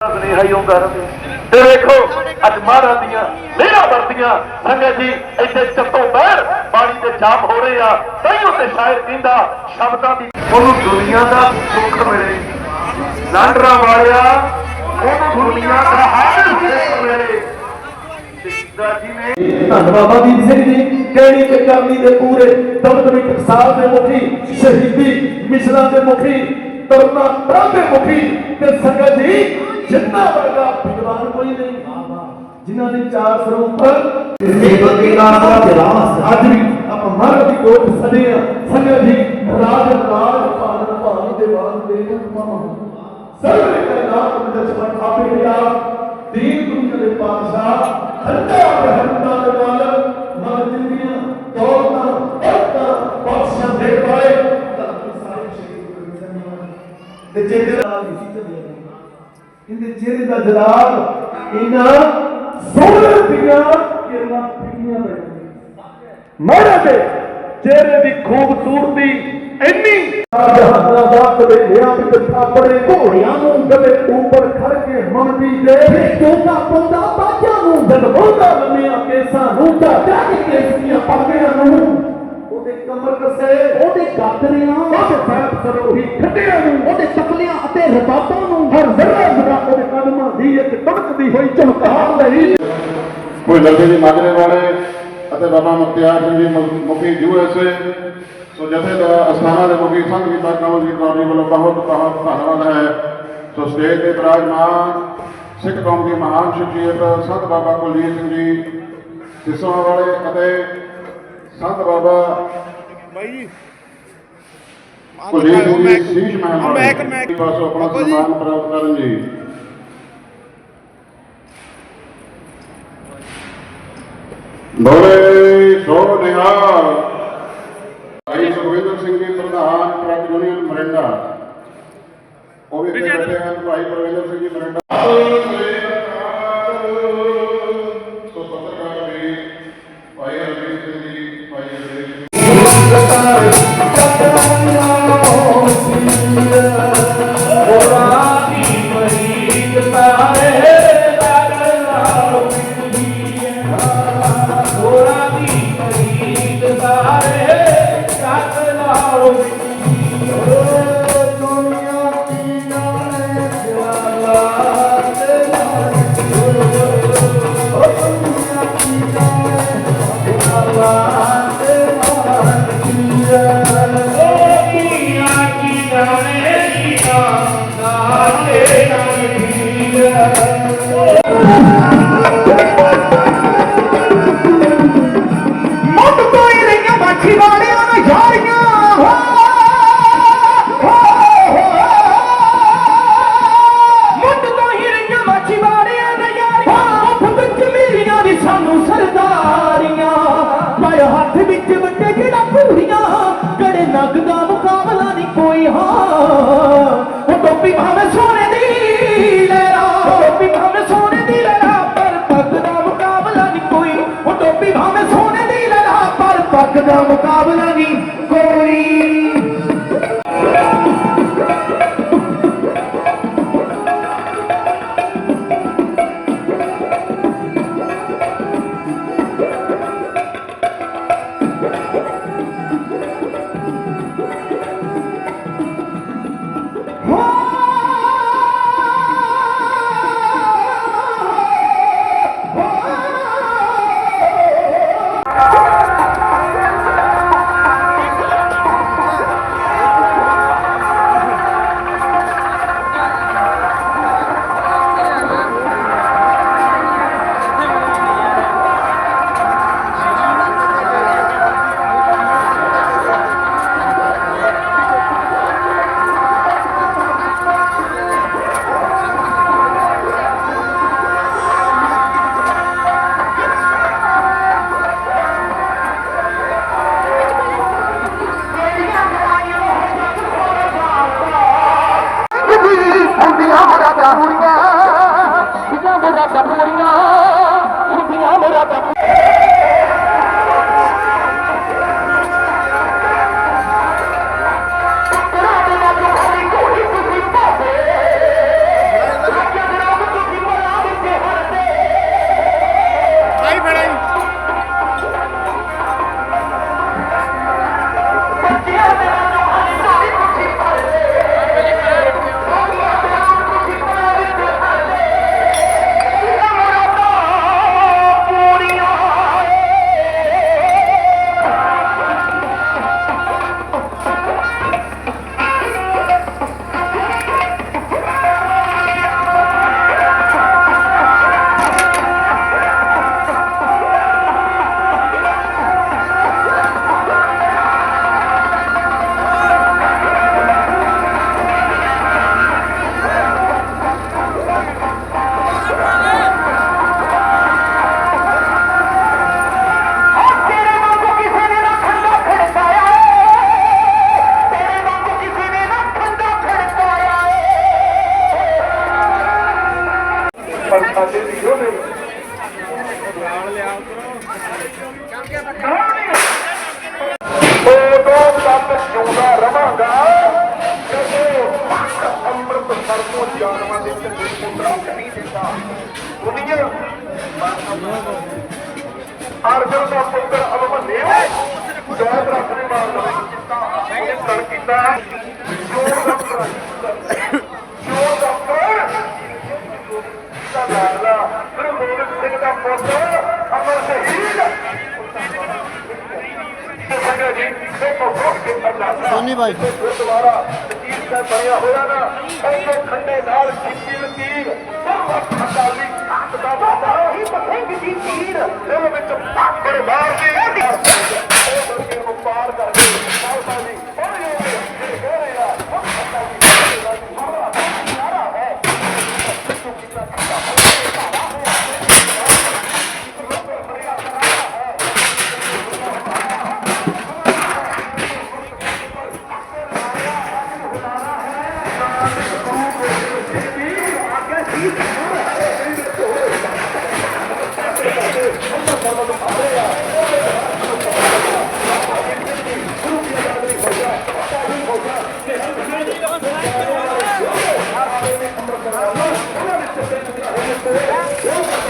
ਸੁਨੇਹਾ ਹੀ ਆਉਂਦਾ ਰਹੇ ਤੇ ਵੇਖੋ, ਅੱਜ ਮਹਾਰਾਜ ਦੀਆਂ ਲਹਿਰਾਂ ਵਰਦੀਆਂ ਸੰਗਤ ਜੀ, ਇੱਥੇ ਚੱਤੋਂ ਬਹਿਰ ਬਾਣੀ ਦੇ ਜਾਪ ਹੋ ਰਹੇ ਆ। ਤਾਈਓ ਤੇ ਸ਼ਾਇਰ ਕਹਿੰਦਾ, ਸ਼ਬਦਾਂ ਦੀ ਉਹਨੂੰ ਦੁਨੀਆ ਦਾ ਸੁੱਖ ਮਿਲੇ। ਲਾਂਡਰਾ ਵਾਲਿਆ, ਉਹਨੂੰ ਦੁਨੀਆ ਦਾ ਹਰ ਸੁੱਖ ਮਿਲੇ। ਧੰਨ ਬਾਬਾ ਦੀਪ ਸਿੰਘ ਜੀ, ਕਿਹੜੀ ਤੇ ਕਰਨੀ ਦੇ ਪੂਰੇ ਦਮਦਮੀ ਟਕਸਾਲ ਦੇ ਮੁਖੀ, ਸ਼ਹੀਦੀ ਮਿਸਲਾਂ ਦੇ ਮੁਖੀ ਤਰਨਾ ਪ੍ਰਭ ਦੇ ਮੁਖੀ ਤੇ ਸੰਗਤ ਜੀ, ਜਿੰਨਾ ਵਰਗਾ ਵਿਦਵਾਨ ਕੋਈ ਨਹੀਂ। ਜਿਨ੍ਹਾਂ ਦੇ ਚਾਰ ਸਰੂਪ ਸੇਵਕ ਦੇ ਨਾਮ ਦਾ ਵਿਲਾਸ ਅੱਜ ਵੀ ਆਪਾਂ ਮਹਾਰਾਜ ਦੀ ਕੋਟ ਸਦੇ ਆ ਸੰਗਤ ਜੀ, ਰਾਜ ਰਾਜ ਭਾਨ ਭਾਨ ਦੇ ਵਾਨ ਦੇ ਮਮਾ ਸਰਵੇ ਦੇ ਨਾਮ ਦੇ ਜਸਮਨ ਆਪੇ ਪਿਆ ਦੀਨ ਦੁਨੀਆ ਦੇ ਪਾਤਸ਼ਾਹ ਹੰਦਾ ਰਹਿਮਤਾਂ ਦੇ ਮਾਲਕ ਮਨ ਜਿੰਦੀਆਂ ਦੌਲਤਾਂ ਦੌਲਤਾਂ ਪਾਤਸ਼ਾਹ ਦੇ ਵਾਲੇ ਧਰਤੀ ਸਾਰੇ ਸ਼ਹੀਦ ਗੁਰੂ ਸਾਹਿਬ ਤੇ ਜਿਹੜੇ ਨਾਲ ਇਸੀ ਚੱਲਿਆ ਇਹਦੇ ਚਿਹਰੇ ਦਾ ਜਲਾਲ ਇਹਨਾਂ ਸੋਹਣੇ ਦੀਆਂ ਕਿਰਨਾਂ ਫਿੱਕੀਆਂ ਪਈਆਂ ਮਹਾਰਾਜ ਦੇ ਚਿਹਰੇ ਦੀ ਖੂਬਸੂਰਤੀ ਇੰਨੀ ਜਹਾਨਾਂ ਦਾ ਕਦੇ ਲਿਆ ਵਿੱਚ ਥਾਪੜੇ ਘੋੜਿਆਂ ਨੂੰ ਕਦੇ ਉੱਪਰ ਖੜ ਕੇ ਮੰਦੀ ਦੇ ਚੋਗਾ ਪਾਉਂਦਾ ਬਾਜਾਂ ਨੂੰ ਦਲਵਾਉਂਦਾ ਲੰਮੀਆਂ ਕੇਸਾਂ ਨੂੰ ਢਾਟਾ ਕੇ ਕੇਸੀਆਂ ਪਰਦਿਆਂ ਨੂੰ ਉਹਦੇ ਕਮਰ ਕਸੇ ਉਹਦੇ ਗਾਤਰਿਆਂ ਉਹਦੇ ਫੈਲ ਸਰੋਹੀ ਖੱਡਿਆਂ ਨੂੰ ਉਹਦੇ ਤਕਲਿਆਂ ਅਤੇ ਰਬਾਬਾਂ ਨੂੰ ਹਰ ਜ਼ਰਾ ਜ਼ਰਾ ਉਹਦੇ ਕਦਮਾਂ ਦੀ ਇੱਕ ਟੜਕਦੀ ਹੋਈ ਝਮਕਾਰ ਲਈ ਕੋਈ ਲੱਗੇ ਜੀ ਮਾਜਰੇ ਵਾਲੇ ਅਤੇ ਬਾਬਾ ਮੁਖਤਿਆਰ ਸਿੰਘ ਜੀ ਮੁਖੀ ਯੂਐਸਏ ਸੋ ਜਥੇ ਦਾ ਅਸਥਾਨਾਂ ਦੇ ਮੁਖੀ ਸੰਘ ਗੀਤਾ ਕਾਉਂਸਲ ਦੀ ਕੌਮੀ ਵੱਲੋਂ ਬਹੁਤ ਬਹੁਤ ਧੰਨਵਾਦ ਹੈ। ਸੋ ਸਟੇਜ ਤੇ ਬਿਰਾਜਮਾਨ ਸਿੱਖ ਕੌਮ ਦੀ ਮਹਾਨ ਸ਼ਖਸੀਅਤ ਸੰਤ ਬਾਬਾ ਕੁਲਜੀਤ ਸਿੰਘ ਜੀ ਸਿਸੋਂ ਵਾਲੇ ਅਤੇ ਸੰਤ ਬਾਬਾ ਸਿੰਘ ਜੀ। ਸੀਸ਼ ਪਾਸੋਂ ਆਪਣਾ ਸਨਮਾਨ ਪ੍ਰਾਪਤ ਕਰਨ ਜੀ ਬੋਲੇ ਸੋ ਨਿਹਾਲ। ਭਾਈ ਸੁਖਵਿੰਦਰ ਸਿੰਘ ਜੀ ਪ੍ਰਧਾਨ ਟਰੱਕ ਯੂਨੀਅਨ ਮਰਿੰਡਾ। ਉਹ ਵੀ ਇੱਥੇ ਬੈਠੇ ਹਨ। ਭਾਈ ਪ੍ਰਵਿੰਦਰ ਸਿੰਘ ਜੀ ਮਰਿੰਡਾ। ਕੜੇ ਦਾ ਮੁਕਾਬਲਾ ਨਹੀਂ ਕੋਈ ਹਾਂ। ਉਹ ਟੋਪੀ ਭਾਵੇਂ ਸੋਨੇ ਦੀ ਲੈਰਾ ਟੋਪੀ ਭਾਵੇਂ ਸੋਨੇ ਦੀ ਲੈਰਾ ਪਰ ਪੱਗ ਦਾ ਮੁਕਾਬਲਾ ਨਹੀਂ ਕੋਈ। ਉਹ ਟੋਪੀ ਭਾਵੇਂ ਸੋਨੇ ਦੀ ਲੈਰਾ ਪਰ ਪੱਗ ਦਾ ਮੁਕਾਬਲਾ ਨਹੀਂ ਕੋਈ। ਪਰ ਸਾਡੇ ਵੀਰੋ ਨੇ ਉਦੋਂ ਤੱਕ ਜਿਉਂਦਾ ਰਵਾਂਗਾ ਜਦੋਂ ਅੰਮ੍ਰਿਤ ਸਰ ਜਾਨਵਾਂ ਦੇ ਚੰਗੇ ਪੁੱਤਰਾਂ ਨਹੀਂ ਦਿੰਦਾ ਦੁਨੀਆ ਅਰਜਨ ਦਾ ਪੁੱਤਰ ਅਭਮਨਿਓ ਜੋਤ ਰੱਖਣੇ ਵਾਲਾ ਕੀਤਾ ਉਹਨੇ ਦਾ ਸੋਨੀ ਬਾਈ। ਤੇ ਤਕੀਰ ਦਾ ਬਣਿਆ ਹੋਇਆ ਨਾ ਐਨੇ ਖੰਡੇ ਨਾਲ ਕੀਤੀ ਲਕੀਰ ਸਰਵ ਅਕਾਲੀ ਦਾ ਬਾਬਾ। ਹੀ ਸਿੰਘ ਦੀ ਤੀਰ। ਇਹਦੇ ਵਿੱਚ ਪਾਕੜ ਮਾਰਦੀ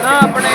ਨਾ ਆਪਣੇ